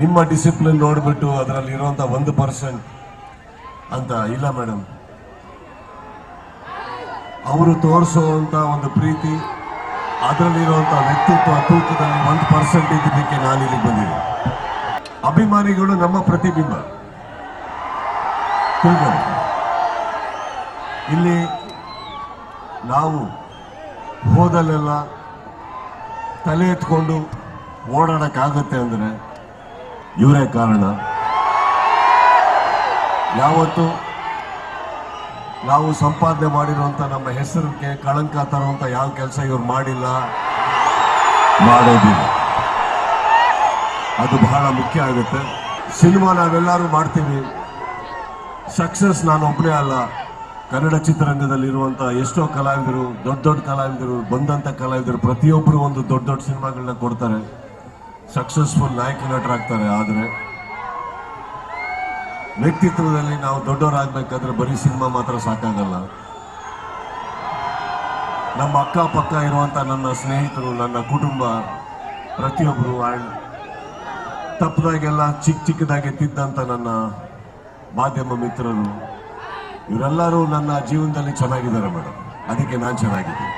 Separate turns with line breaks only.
ನಿಮ್ಮ ಡಿಸಿಪ್ಲಿನ್ ನೋಡಿಬಿಟ್ಟು ಅದರಲ್ಲಿ ಇರುವಂತ ಒಂದು ಪರ್ಸೆಂಟ್ ಅಂತ ಇಲ್ಲ ಮೇಡಮ್ ಅವರು ತೋರಿಸುವಂತ ಒಂದು ಪ್ರೀತಿ, ಅದರಲ್ಲಿರುವಂತ ವ್ಯಕ್ತಿತ್ವ ತೂಕದಲ್ಲಿ ಒಂದು ಪರ್ಸೆಂಟ್ ಇದ್ದಿದ್ದಕ್ಕೆ ನಾನು ಇಲ್ಲಿಗೆ ಬಂದಿದ್ದೀನಿ. ಅಭಿಮಾನಿಗಳು ನಮ್ಮ ಪ್ರತಿಬಿಂಬ. ಇಲ್ಲಿ ನಾವು ಹೋದಲ್ಲೆಲ್ಲ ತಲೆ ಎತ್ಕೊಂಡು ಓಡಾಡಕ್ಕಾಗತ್ತೆ ಅಂದ್ರೆ ಇವರೇ ಕಾರಣ. ಯಾವತ್ತು ನಾವು ಸಂಪಾದನೆ ಮಾಡಿರುವಂತ ನಮ್ಮ ಹೆಸರಿಗೆ ಕಳಂಕ ತರುವಂತ ಯಾವ ಕೆಲಸ ಇವ್ರು ಮಾಡಿಲ್ಲ? ಮಾಡೋದಿಲ್ಲ ಅದು ಬಹಳ ಮುಖ್ಯ ಆಗುತ್ತೆ. ಸಿನಿಮಾ ನಾವೆಲ್ಲರೂ ಮಾಡ್ತೀವಿ. ಸಕ್ಸಸ್ ನಾನು ಒಬ್ಬನೇ ಅಲ್ಲ. ಕನ್ನಡ ಚಿತ್ರರಂಗದಲ್ಲಿ ಇರುವಂತ ಎಷ್ಟೋ ಕಲಾವಿದರು, ದೊಡ್ಡ ದೊಡ್ಡ ಕಲಾವಿದರು, ಬಂದಂತ ಕಲಾವಿದರು ಪ್ರತಿಯೊಬ್ಬರು ಒಂದು ದೊಡ್ಡ ದೊಡ್ಡ ಸಿನಿಮಾಗಳನ್ನ ಕೊಡ್ತಾರೆ. ಸಕ್ಸಸ್ಫುಲ್ ನಾಯಕ ನಟರಾಗ್ತಾರೆ ಆದರೆ ವ್ಯಕ್ತಿತ್ವದಲ್ಲಿ ನಾವು ದೊಡ್ಡವರಾಗಬೇಕಾದ್ರೆ ಬರೀ ಸಿನಿಮಾ ಮಾತ್ರ ಸಾಕಾಗಲ್ಲ. ನಮ್ಮ ಅಕ್ಕಪಕ್ಕ ಇರುವಂತ ನನ್ನ ಸ್ನೇಹಿತರು, ನನ್ನ ಕುಟುಂಬ ಪ್ರತಿಯೊಬ್ಬರು ಆ್ಯಂಡ್ ತಪ್ಪದಾಗೆಲ್ಲ ಚಿಕ್ಕ ಚಿಕ್ಕದಾಗಿ ತಿದ್ದಂತ ನನ್ನ ಮಾಧ್ಯಮ ಮಿತ್ರರು, ಇವರೆಲ್ಲರೂ ನನ್ನ ಜೀವನದಲ್ಲಿ ಚೆನ್ನಾಗಿದ್ದಾರೆ ಮೇಡಮ್. ಅದಕ್ಕೆ ನಾನು ಚೆನ್ನಾಗಿದ್ದೀನಿ.